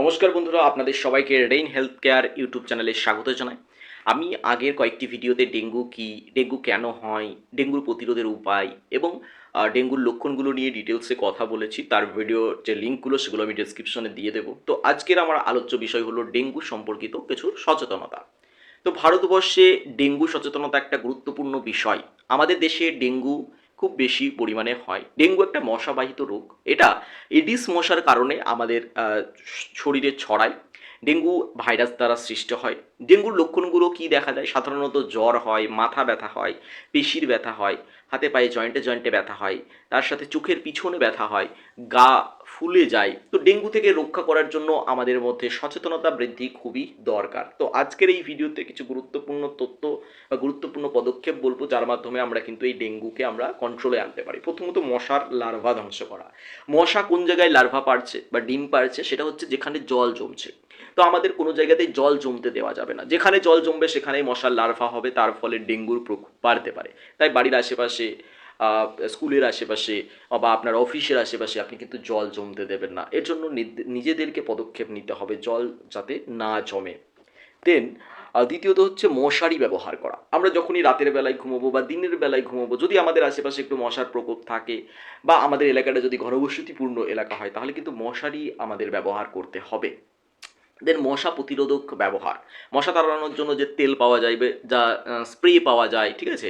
নমস্কার বন্ধুরা, আপনাদের সবাইকে রেইন হেলথ কেয়ার ইউটিউব চ্যানেলে স্বাগত জানাই। আমি আগের কয়েকটি ভিডিওতে ডেঙ্গু কি, ডেঙ্গু কেন হয়, ডেঙ্গুর প্রতিরোধের উপায় এবং ডেঙ্গুর লক্ষণগুলো নিয়ে ডিটেলসে কথা বলেছি। তার ভিডিওর যে লিঙ্কগুলো সেগুলো আমি ডিসক্রিপশনে দিয়ে দেবো। তো আজকের আমার আলোচ্য বিষয় হলো ডেঙ্গু সম্পর্কিত কিছু সচেতনতা। তো ভারতবর্ষে ডেঙ্গু সচেতনতা একটা গুরুত্বপূর্ণ বিষয়। আমাদের দেশে ডেঙ্গু খুব বেশি পরিমাণে হয়। ডেঙ্গু একটা মশাবাহিত রোগ। এটা এডিস মশার কারণে আমাদের শরীরে ছড়ায়। ডেঙ্গু ভাইরাস দ্বারা সৃষ্ট হয়। ডেঙ্গুর লক্ষণগুলো কি দেখা যায়? সাধারণত জ্বর হয়, মাথা ব্যথা হয়, পেশির ব্যথা হয়, হাতে পায়ে জয়েন্টে জয়েন্টে ব্যথা হয়, তার সাথে চোখের পিছনে ব্যথা হয়, গা ফুলে যায়। তো ডেঙ্গু থেকে রক্ষা করার জন্য আমাদের মধ্যে সচেতনতা বৃদ্ধি খুবই দরকার। তো আজকের এই ভিডিওতে কিছু গুরুত্বপূর্ণ তথ্য বা গুরুত্বপূর্ণ পদক্ষেপ বলব, যার মাধ্যমে আমরা কিন্তু এই ডেঙ্গুকে আমরা কন্ট্রোলে আনতে পারি। প্রথমত মশার লার্ভা ধ্বংস করা। মশা কোন জায়গায় লার্ভা পারছে বা ডিম পারছে সেটা হচ্ছে যেখানে জল জমছে। তো আমাদের কোনো জায়গাতেই জল জমতে দেওয়া যাবে না। যেখানে জল জমবে সেখানেই মশার লার্ভা হবে, তার ফলে ডেঙ্গুর প্রকোপ বাড়তে পারে। তাই বাড়ির আশেপাশে স্কুলের আশেপাশে বা আপনার অফিসের আশেপাশে আপনি কিন্তু জল জমতে দেবেন না। এর জন্য নিজেদেরকে পদক্ষেপ নিতে হবে জল যাতে না জমে। দেন দ্বিতীয়ত হচ্ছে মশারি ব্যবহার করা। আমরা যখনই রাতের বেলায় ঘুমোবো বা দিনের বেলায় ঘুমোবো, যদি আমাদের আশেপাশে একটু মশার প্রকোপ থাকে বা আমাদের এলাকাটা যদি ঘনবসতিপূর্ণ এলাকা হয়, তাহলে কিন্তু মশারি আমাদের ব্যবহার করতে হবে। দেন মশা প্রতিরোধক ব্যবহার। মশা তাড়ানোর জন্য যে তেল পাওয়া যাইবে, যা স্প্রে পাওয়া যায়, ঠিক আছে?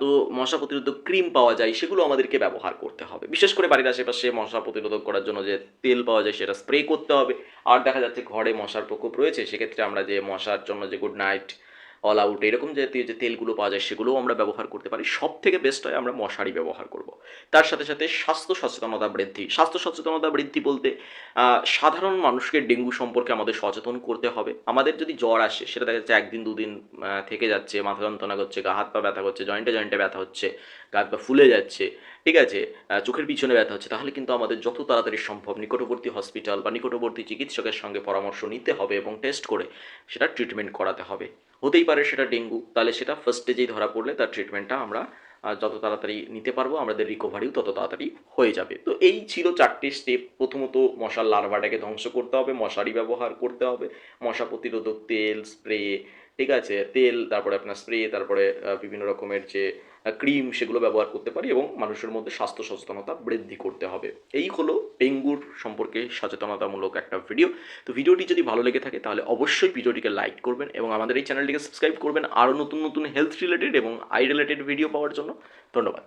তো মশা প্রতিরোধক ক্রিম পাওয়া যায়, সেগুলো আমাদেরকে ব্যবহার করতে হবে। বিশেষ করে বাড়ির আশেপাশে মশা প্রতিরোধক করার জন্য যে তেল পাওয়া যায়, সেটা স্প্রে করতে হবে। আর দেখা যাচ্ছে ঘরে মশার প্রকোপ রয়েছে, সেক্ষেত্রে আমরা যে মশার জন্য যে গুড নাইট অল আউট এরকম জাতীয় যে তেলগুলো পাওয়া যায় সেগুলোও আমরা ব্যবহার করতে পারি। সব থেকে বেস্ট হয় আমরা মশারি ব্যবহার করব। তার সাথে সাথে স্বাস্থ্য সচেতনতা বৃদ্ধি। স্বাস্থ্য সচেতনতা বৃদ্ধি বলতে সাধারণ মানুষকে ডেঙ্গু সম্পর্কে আমাদের সচেতন করতে হবে। আমাদের যদি জ্বর আসে, সেটা দেখা যাচ্ছে একদিন, দুদিন থেকে যাচ্ছে, মাথা যন্ত্রণা করছে, গা, হাত পা ব্যথা করছে জয়েন্টে জয়েন্টে ব্যথা হচ্ছে গা হাত পা ফুলে যাচ্ছে, ঠিক আছে? চোখের পিছনে ব্যথা হচ্ছে, তাহলে কিন্তু আমাদের যত তাড়াতাড়ি সম্ভব নিকটবর্তী হসপিটাল বা নিকটবর্তী চিকিৎসকের সঙ্গে পরামর্শ নিতে হবে এবং টেস্ট করে সেটা ট্রিটমেন্ট করাতে হবে। হতেই পারে সেটা ডেঙ্গু। তাহলে সেটা ফার্স্ট স্টেজেই ধরা পড়লে তার ট্রিটমেন্টটা আমরা যত তাড়াতাড়ি নিতে পারব, আমাদের রিকভারিও তত তাড়াতাড়ি হয়ে যাবে। তো এই ছিল চারটে স্টেপ প্রথমত মশার লার্ভাটাকে ধ্বংস করতে হবে মশারি ব্যবহার করতে হবে। মশা প্রতিরোধক তেল স্প্রে ঠিক আছে? তেল, তারপরে আপনার স্প্রে তারপরে বিভিন্ন রকমের যে ক্রিম সেগুলো ব্যবহার করতে পারি এবং মানুষের মধ্যে স্বাস্থ্য সচেতনতা বৃদ্ধি করতে হবে। এই হলো ডেঙ্গুর সম্পর্কে সচেতনতামূলক একটা ভিডিও তো ভিডিওটি যদি ভালো লেগে থাকে, তাহলে অবশ্যই ভিডিওটিকে লাইক করবেন এবং আমাদের এই চ্যানেলটিকে সাবস্ক্রাইব করবেন আরও নতুন নতুন হেলথ রিলেটেড এবং আই রিলেটেড ভিডিও পাওয়ার জন্য। ধন্যবাদ।